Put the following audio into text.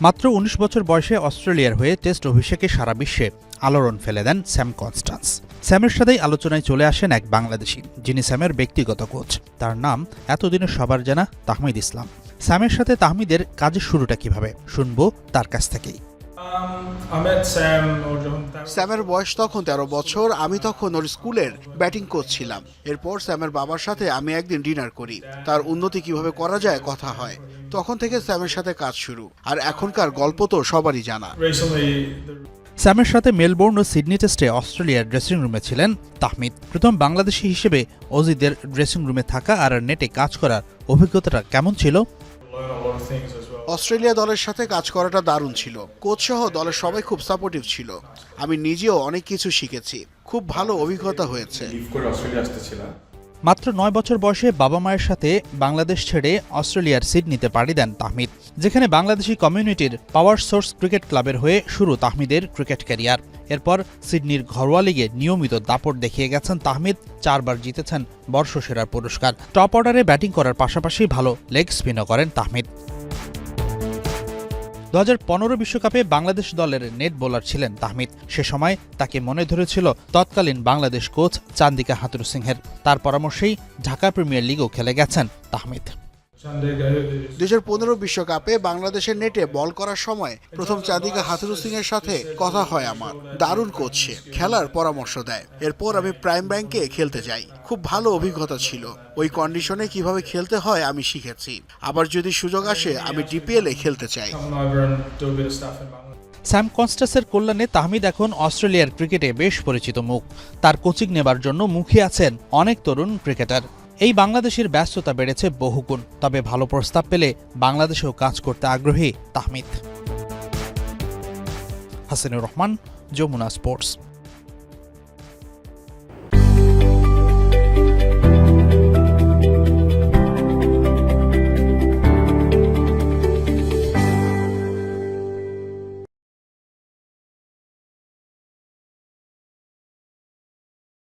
মাত্র ১৯ বছর বয়সে অস্ট্রেলিয়ার হয়ে টেস্ট অভিষেকে সারা বিশ্বে আলোড়ন ফেলে দেন স্যাম কনস্টান্স। স্যামের সাথেই আলোচনায় চলে আসেন এক বাংলাদেশি, যিনি স্যামের ব্যক্তিগত কোচ। তার নাম, এতদিনে সবার জানা তাহমিদ ইসলাম। স্যামের সাথে তাহমিদের কাজের শুরুটা কীভাবে, শুনব তার কাছ থেকেই। Um, স্যামের বয়স তখন তেরো বছর আমি তখন ওর স্কুলের ব্যাটিং কোচ ছিলাম। এরপর স্যামের বাবার সাথে আমি একদিন ডিনার করি। তার উন্নতি কীভাবে করা যায় কথা হয়। তখন থেকে স্যামের সাথে কাজ শুরু। আর এখনকার গল্প তো সবারই জানা। স্যামের সাথে মেলবোর্ন ও সিডনি টেস্টে অস্ট্রেলিয়ার ড্রেসিং রুমে ছিলেন তাহমিদ। প্রথম বাংলাদেশি হিসেবে অজিদের ড্রেসিং রুমে থাকা আর নেটে কাজ করার অভিজ্ঞতাটা কেমন ছিল? অস্ট্রেলিয়া দলের সাথে কাজ করাটা দারুণ ছিল। কোচ সহ দলের সবাই খুব সাপোর্টিভ ছিল। আমি নিজেও অনেক কিছু শিখেছি। খুব ভালো অভিজ্ঞতা হয়েছে। মাত্র নয় বছর বয়সে বাবা মায়ের সাথে বাংলাদেশ ছেড়ে অস্ট্রেলিয়ার সিডনিতে পাড়ি দেন তাহমিদ যেখানে বাংলাদেশি কমিউনিটির পাওয়ার সোর্স ক্রিকেট ক্লাবের হয়ে শুরু তাহমিদের ক্রিকেট ক্যারিয়ার এরপর সিডনির ঘরোয়া লিগে নিয়মিত দাপট দেখিয়ে গেছেন তাহমিদ চারবার জিতেছেন বর্ষসেরার পুরস্কার। টপ অর্ডারে ব্যাটিং করার পাশাপাশি ভালো লেগ স্পিনও করেন তাহমিদ। দু বিশ্বকাপে বাংলাদেশ দলের নেট বোলার ছিলেন তাহমিদ। সে সময় তাকে মনে ধরেছিল তৎকালীন বাংলাদেশ কোচ চান্দিকা হাতুর সিংহের। তার পরামর্শেই ঢাকা প্রিমিয়ার লিগও খেলে গেছেন তাহমিদ। দুই হাজার পনেরো বিশ্বকাপে বাংলাদেশের নেটে বল করার সময় প্রথম চাঁদিকা হাতুরু সিং এর সাথে কথা হয় আমার। দারুণ কোচ সে খেলার পরামর্শ দেয়। এরপর আমি প্রাইম ব্যাংকে খেলতে যাই। খুব ভালো অভিজ্ঞতা ছিল। ওই কন্ডিশনে কীভাবে খেলতে হয় আমি শিখেছি। আবার যদি সুযোগ আসে আমি ডিপিএল এ খেলতে চাই. স্যাম কনস্টাসের কল্যাণে তাহমিদ এখন অস্ট্রেলিয়ার ক্রিকেটে বেশ পরিচিত মুখ। তার কোচিং নেবার জন্য মুখে আছেন অনেক তরুণ ক্রিকেটার এই বাংলাদেশের ব্যস্ততা বেড়েছে বহুগুণ, তবে ভালো প্রস্তাব পেলে বাংলাদেশেও কাজ করতে আগ্রহী তাহমিদ। হাসিনুর রহমান, যমুনা স্পোর্টস।